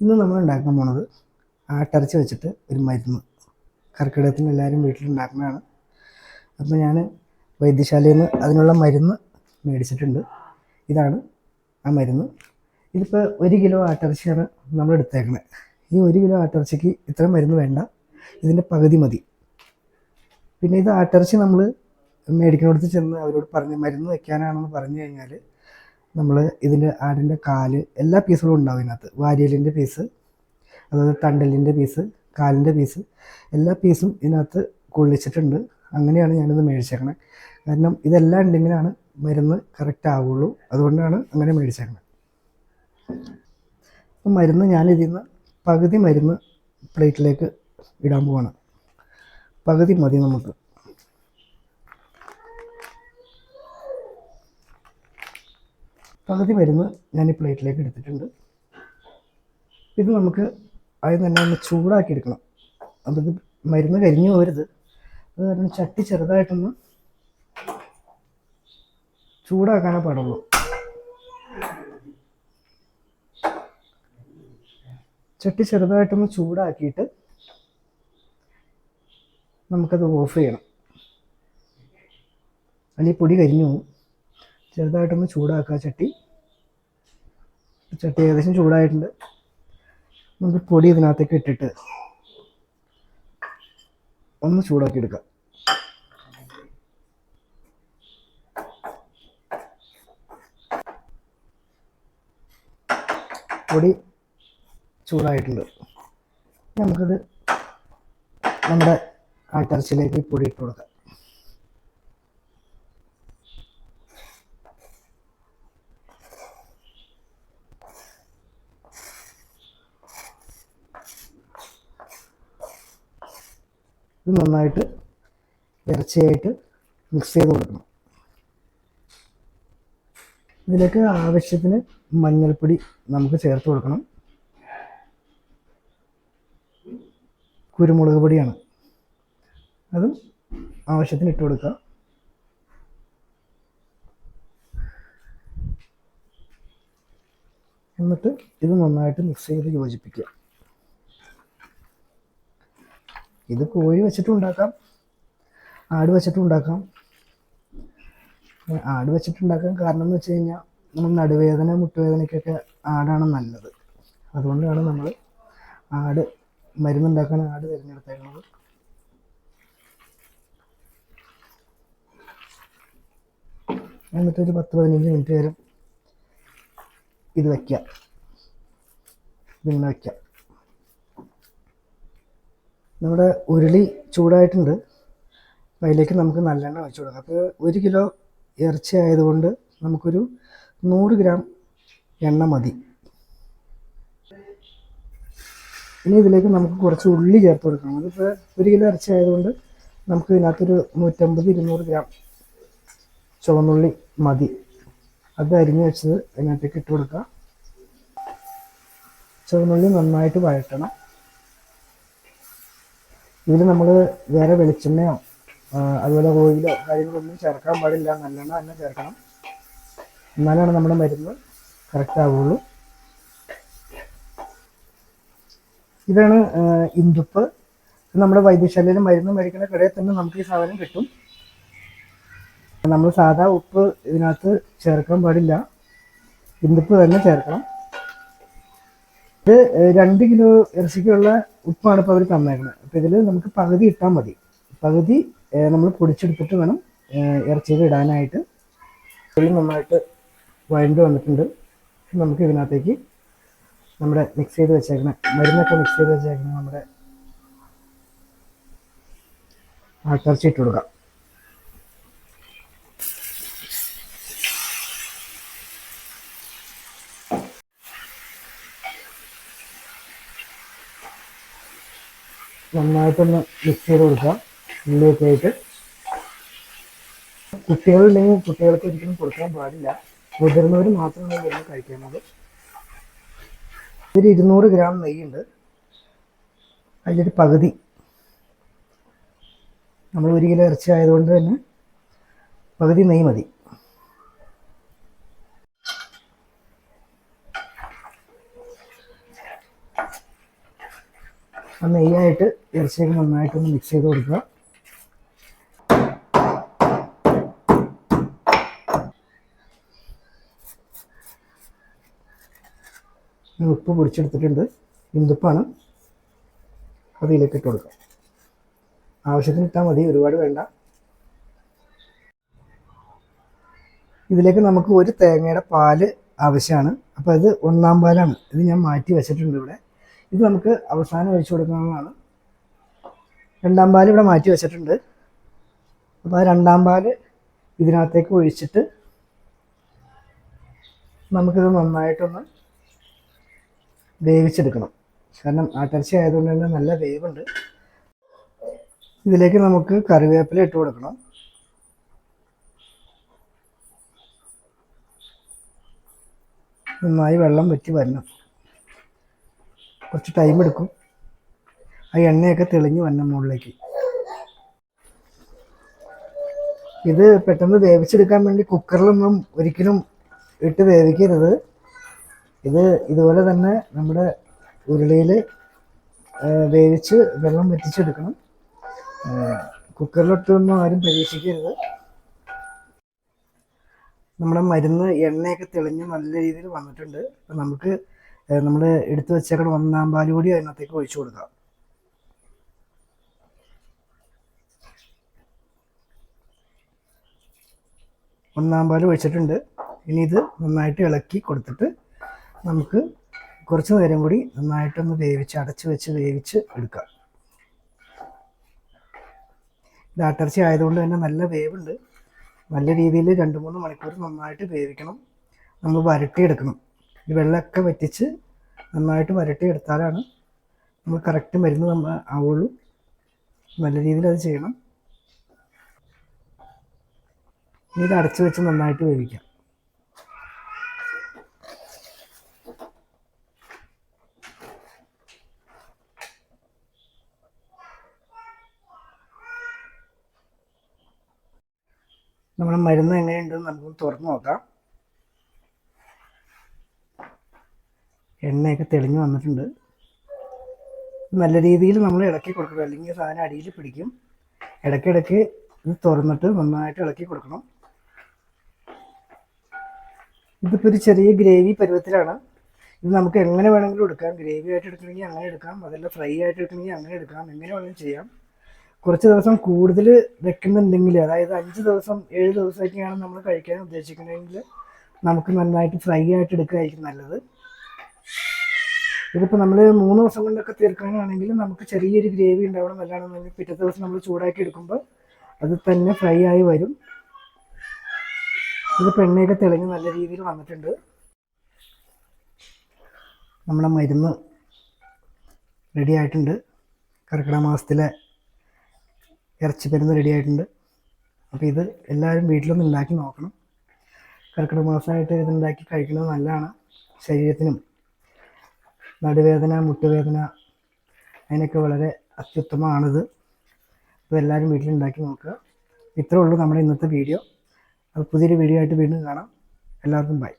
ഇന്ന് നമ്മൾ ഉണ്ടാക്കാൻ പോണത് ആട്ടരച്ച് വെച്ചിട്ട് ഒരു മരുന്ന്. കർക്കിടകത്തിന് എല്ലാവരും വീട്ടിലുണ്ടാക്കുന്നതാണ്. അപ്പോൾ ഞാൻ വൈദ്യശാലയിൽ നിന്ന് അതിനുള്ള മരുന്ന് മേടിച്ചിട്ടുണ്ട്. ഇതാണ് ആ മരുന്ന്. ഇതിപ്പോൾ ഒരു കിലോ ആട്ടിറച്ചിയാണ് നമ്മൾ എടുത്തേക്കുന്നത് ഈ ഒരു കിലോ ആട്ടിറച്ചിക്ക് ഇത്ര മരുന്ന് വേണ്ട. ഇതിന്റെ പകുതി മതി. പിന്നെ ഇത് ആട്ടിറച്ചി നമ്മൾ മേടിക്കുന്നിടത്ത് ചെന്ന് അവരോട് പറഞ്ഞ് മരുന്ന് വെക്കാനാണെന്ന് പറഞ്ഞു കഴിഞ്ഞാൽ നമ്മൾ ഇതിന്റെ ആടിന്റെ കാൽ എല്ലാ പീസുകളും ഉണ്ടാവും ഇതിനകത്ത്. വാരിയലിന്റെ പീസ് അതായത് തണ്ടലിന്റെ പീസ് കാലിന്റെ പീസ് എല്ലാ പീസും ഇതിനകത്ത് കൊള്ളിച്ചിട്ടുണ്ട്. അങ്ങനെയാണ് ഞാനിത് മേടിച്ചേക്കണത് കാരണം ഇതെല്ലാം ഉണ്ടെങ്കിലാണ് മരുന്ന് കറക്റ്റ് ആവുള്ളൂ. അതുകൊണ്ടാണ് അങ്ങനെ മേടിച്ചേക്കണത് അപ്പം മരുന്ന് ഞാനിതിൽ നിന്ന് പകുതി മരുന്ന് പ്ലേറ്റിലേക്ക് ഇടാൻ പോവാണ്. പകുതി മതി നമുക്ക്. പകുതി മരുന്ന് ഞാൻ ഈ പ്ലേറ്റിലേക്ക് എടുത്തിട്ടുണ്ട്. ഇത് നമുക്ക് ആദ്യം തന്നെ ഒന്ന് ചൂടാക്കി എടുക്കണം. ഇത് മരുന്ന് കരിഞ്ഞു പോരുത് അത് കാരണം ചട്ടി ചെറുതായിട്ടൊന്ന് ചൂടാക്കാനേ പാടുള്ളൂ. ചട്ടി ചെറുതായിട്ടൊന്ന് ചൂടാക്കിയിട്ട് നമുക്കത് ഓഫ് ചെയ്യണം. അല്ലെങ്കിൽ പൊടി കരിഞ്ഞു പോകും. ചെറുതായിട്ടൊന്ന് ചൂടാക്കുക ചട്ടി. ചട്ടി ഏകദേശം ചൂടായിട്ടുണ്ട്. നമുക്ക് പൊടി ഇതിനകത്തേക്ക് ഇട്ടിട്ട് ഒന്ന് ചൂടാക്കി എടുക്കാം. പൊടി ചൂടായിട്ടുണ്ട്. നമുക്കത് നമ്മുടെ ആട്ടിറച്ചിലേക്ക് പൊടി ഇട്ട് കൊടുക്കാം. ഇത് നന്നായിട്ട് ഇറച്ചിയായിട്ട് മിക്സ് ചെയ്ത് കൊടുക്കണം. ഇതിലേക്ക് ആവശ്യത്തിന് മഞ്ഞൾപ്പൊടി നമുക്ക് ചേർത്ത് കൊടുക്കണം. കുരുമുളക് പൊടിയാണ്. അതും ആവശ്യത്തിന് ഇട്ട് കൊടുക്കുക. എന്നിട്ട് ഇത് നന്നായിട്ട് മിക്സ് ചെയ്ത് യോജിപ്പിക്കുക. ഇത് കോഴി വെച്ചിട്ടും ഉണ്ടാക്കാം. ആട് വെച്ചിട്ടും ഉണ്ടാക്കാം. ആട് വെച്ചിട്ടുണ്ടാക്കാൻ കാരണം എന്ന് വെച്ച് കഴിഞ്ഞാൽ നമ്മൾ നടുവേദന മുട്ടുവേദനയ്ക്കൊക്കെ ആടാണ് നല്ലത്. അതുകൊണ്ടാണ് നമ്മൾ ആട് മരുന്നുണ്ടാക്കാൻ ആട് തിരഞ്ഞെടുത്തേക്കുന്നത് എന്നിട്ട് ഒരു പത്ത് പതിനഞ്ച് മിനിറ്റ് നേരം ഇത് വയ്ക്കാം ഇതിങ്ങനെ വയ്ക്കാം നമ്മുടെ ഉരുളി ചൂടായിട്ടുണ്ട്. അതിലേക്ക് നമുക്ക് നല്ലെണ്ണ ഒഴിച്ചു കൊടുക്കാം. അപ്പോൾ ഒരു കിലോ ഇറച്ചി ആയതുകൊണ്ട് നമുക്കൊരു നൂറ് ഗ്രാം എണ്ണ മതി. ഇനി ഇതിലേക്ക് നമുക്ക് കുറച്ച് ഉള്ളി ചേർത്ത് കൊടുക്കണം അതിപ്പോൾ ഒരു കിലോ ഇറച്ചി ആയതുകൊണ്ട് നമുക്ക് ഇതിനകത്തൊരു നൂറ്റമ്പത് ഇരുന്നൂറ് ഗ്രാം ചുവന്നുള്ളി മതി. അത് അരിഞ്ഞ് വെച്ചത് അതിനകത്തേക്ക് ഇട്ട് കൊടുക്കുക ചുവന്നുള്ളി നന്നായിട്ട് വഴറ്റണം. ഇതിൽ നമ്മൾ വേറെ വെളിച്ചെണ്ണയോ അതുപോലെ ഓയിലോ കാര്യങ്ങളൊന്നും ചേർക്കാൻ പാടില്ല. നല്ലെണ്ണ തന്നെ ചേർക്കണം. എന്നാലാണ് നമ്മുടെ മരുന്ന് കറക്റ്റ് ആവുള്ളൂ. ഇതാണ് ഇന്ദുപ്പ്. നമ്മുടെ വൈദ്യശാലയിൽ മരുന്ന് മേടിക്കുന്ന കടയിൽ തന്നെ നമുക്ക് ഈ സാധനം കിട്ടും. നമ്മൾ സാധാ ഉപ്പ് ഇതിനകത്ത് ചേർക്കാൻ പാടില്ല. ഇന്ദുപ്പ് തന്നെ ചേർക്കണം. ഇത് രണ്ട് കിലോ ഇറച്ചിക്കുള്ള ഉപ്പാണ് ഇപ്പോൾ അവർ തന്നേക്കുന്നത് അപ്പോൾ ഇതിൽ നമുക്ക് പകുതി ഇട്ടാൽ മതി. പകുതി നമ്മൾ പൊടിച്ചെടുത്തിട്ട് വേണം ഇറച്ചിയിൽ ഇടാനായിട്ട്. ഇതിൽ നന്നായിട്ട് വഴണ്ട് വന്നിട്ടുണ്ട്. നമുക്ക് ഇതിനകത്തേക്ക് നമ്മുടെ മിക്സ് ചെയ്ത് വെച്ചേക്കുന്ന മരുന്നൊക്കെ മിക്സ് ചെയ്ത് വെച്ചേക്കുന്ന നമ്മുടെ ആട്ടിറച്ചി ഇട്ട് കൊടുക്കാം. നന്നായിട്ടൊന്ന് മിക്സ് ചെയ്ത് കൊടുക്കാം ഉള്ളിയൊക്കെ ആയിട്ട് കുട്ടികളുണ്ടെങ്കിൽ കുട്ടികൾക്ക് ഒരിക്കലും കൊടുക്കാൻ പാടില്ല. മുതിർന്നവർ മാത്രമാണ് ഇതൊന്ന് കഴിക്കുന്നത് ഒരു ഇരുന്നൂറ് ഗ്രാം നെയ്യുണ്ട്. അതിലൊരു പകുതി നമ്മൾ ഒരു കിലോ ഇറച്ചി ആയതുകൊണ്ട് തന്നെ പകുതി നെയ്യ് മതി. ആ നെയ്യായിട്ട് ഇറച്ചിയൊക്കെ നന്നായിട്ടൊന്ന് മിക്സ് ചെയ്ത് കൊടുക്കുക. ഉപ്പ് പൊടിച്ചെടുത്തിട്ടുണ്ട്. ഇന്തുപ്പാണ് അതിലേക്ക് ഇട്ട് കൊടുക്കുക. ആവശ്യത്തിന് ഇട്ടാൽ മതി ഒരുപാട് വേണ്ട. ഇതിലേക്ക് നമുക്ക് ഒരു തേങ്ങയുടെ പാൽ ആവശ്യമാണ്. അപ്പോൾ ഇത് ഒന്നാം പാലാണ്. ഇത് ഞാൻ മാറ്റി വെച്ചിട്ടുണ്ട് ഇവിടെ. ഇത് നമുക്ക് അവസാനം ഒഴിച്ചു കൊടുക്കാവുന്നതാണ്. രണ്ടാം പാൽ ഇവിടെ മാറ്റി വെച്ചിട്ടുണ്ട്. അപ്പോൾ ആ രണ്ടാം പാൽ ഇതിനകത്തേക്ക് ഒഴിച്ചിട്ട് നമുക്കിത് നന്നായിട്ടൊന്ന് വേവിച്ചെടുക്കണം. കാരണം ആട്ടർച്ച ആയതുകൊണ്ട് തന്നെ നല്ല വേവുണ്ട്. ഇതിലേക്ക് നമുക്ക് കറിവേപ്പില ഇട്ട് കൊടുക്കണം. നന്നായി വെള്ളം വറ്റി വരണം. കുറച്ച് ടൈം എടുക്കും. ആ എണ്ണയൊക്കെ തെളിഞ്ഞ് വന്ന മുകളിലേക്ക്. ഇത് പെട്ടെന്ന് വേവിച്ചെടുക്കാൻ വേണ്ടി കുക്കറിലൊന്നും ഒരിക്കലും ഇട്ട് വേവിക്കരുത്. ഇത് ഇതുപോലെ തന്നെ നമ്മുടെ ഉരുളിയിൽ വേവിച്ച് വെള്ളം വറ്റിച്ചെടുക്കണം. കുക്കറിലൊട്ടൊന്നും ആരും പരീക്ഷിക്കരുത്. നമ്മുടെ മരുന്ന് എണ്ണയൊക്കെ തെളിഞ്ഞ് നല്ല രീതിയിൽ വന്നിട്ടുണ്ട്. അപ്പം നമുക്ക് നമ്മൾ എടുത്തു വെച്ചേക്കണ ഒന്നാം പാൽ കൂടി അതിനകത്തേക്ക് ഒഴിച്ചു കൊടുക്കാം. ഒന്നാം പാൽ ഒഴിച്ചിട്ടുണ്ട്. ഇനി ഇത് നന്നായിട്ട് ഇളക്കി കൊടുത്തിട്ട് നമുക്ക് കുറച്ച് നേരം കൂടി നന്നായിട്ടൊന്ന് വേവിച്ച് അടച്ച് വെച്ച് വേവിച്ച് എടുക്കാം. ഇത് അട്ടർച്ച ആയതുകൊണ്ട് തന്നെ നല്ല വേവുണ്ട്. നല്ല രീതിയിൽ രണ്ട് മൂന്ന് മണിക്കൂർ നന്നായിട്ട് വേവിക്കണം. നമ്മൾ വരട്ടിയെടുക്കണം. വെള്ളമൊക്കെ വറ്റിച്ച് നന്നായിട്ട് വരട്ടിയെടുത്താലാണ് നമ്മൾ കറക്റ്റ് മരുന്ന് നമ്മൾ ആവുള്ളൂ. നല്ല രീതിയിൽ അത് ചെയ്യണം. ഇനി ഇത് അടച്ചു വെച്ച് നന്നായിട്ട് വേവിക്കാം. നമ്മുടെ മരുന്ന് എങ്ങനെയുണ്ടെന്ന് നമുക്ക് തുറന്നു നോക്കാം. എണ്ണയൊക്കെ തെളിഞ്ഞു വന്നിട്ടുണ്ട്. നല്ല രീതിയിൽ നമ്മൾ ഇളക്കി കൊടുക്കണം. അല്ലെങ്കിൽ സാധനം അടിയിൽ പിടിക്കും. ഇടയ്ക്കിടയ്ക്ക് ഇത് തുറന്നിട്ട് നന്നായിട്ട് ഇളക്കി കൊടുക്കണം. ഇതിപ്പോൾ ഒരു ചെറിയ ഗ്രേവി പരുവത്തിലാണ്. ഇത് നമുക്ക് എങ്ങനെ വേണമെങ്കിലും എടുക്കാം. ഗ്രേവി ആയിട്ട് എടുക്കണമെങ്കിൽ അങ്ങനെ എടുക്കാം. അതല്ല ഫ്രൈ ആയിട്ട് എടുക്കണമെങ്കിൽ അങ്ങനെ എടുക്കാം. എങ്ങനെ വേണമെങ്കിലും ചെയ്യാം. കുറച്ച് ദിവസം കൂടുതൽ വെക്കുന്നുണ്ടെങ്കിൽ അതായത് അഞ്ച് ദിവസം ഏഴ് ദിവസമൊക്കെയാണ് നമ്മൾ കഴിക്കാൻ ഉദ്ദേശിക്കുന്നതെങ്കിൽ നമുക്ക് നന്നായിട്ട് ഫ്രൈ ആയിട്ട് എടുക്കുകയായിരിക്കും നല്ലത്. ഇതിപ്പോൾ നമ്മൾ മൂന്ന് ദിവസം കൊണ്ടൊക്കെ തീർക്കാനാണെങ്കിൽ നമുക്ക് ചെറിയൊരു ഗ്രേവി ഉണ്ടാവണം നല്ലതാണെന്നുണ്ടെങ്കിൽ പിറ്റത്തെ ദിവസം നമ്മൾ ചൂടാക്കി എടുക്കുമ്പോൾ അത് തന്നെ ഫ്രൈ ആയി വരും. ഇത് എണ്ണയൊക്കെ തെളിഞ്ഞ് നല്ല രീതിയിൽ വന്നിട്ടുണ്ട്. നമ്മുടെ മരുന്ന് റെഡി ആയിട്ടുണ്ട്. കർക്കിടക മാസത്തിലെ ഇറച്ചി മരുന്ന് റെഡി ആയിട്ടുണ്ട്. അപ്പോൾ ഇത് എല്ലാവരും വീട്ടിലൊന്ന് ഉണ്ടാക്കി നോക്കണം. കർക്കിടക മാസമായിട്ട് ഇത് ഉണ്ടാക്കി കഴിക്കുന്നത് നല്ലതാണ്. ശരീരത്തിനും നടുവേദന മുട്ടുവേദന അതിനൊക്കെ വളരെ അത്യുത്തമമാണിത്. അപ്പോൾ എല്ലാവരും വീട്ടിലുണ്ടാക്കി നോക്കുക. ഇത്രേ ഉള്ളൂ നമ്മുടെ ഇന്നത്തെ വീഡിയോ. അപ്പോൾ പുതിയൊരു വീഡിയോ ആയിട്ട് വീണ്ടും കാണാം. എല്ലാവർക്കും ബൈ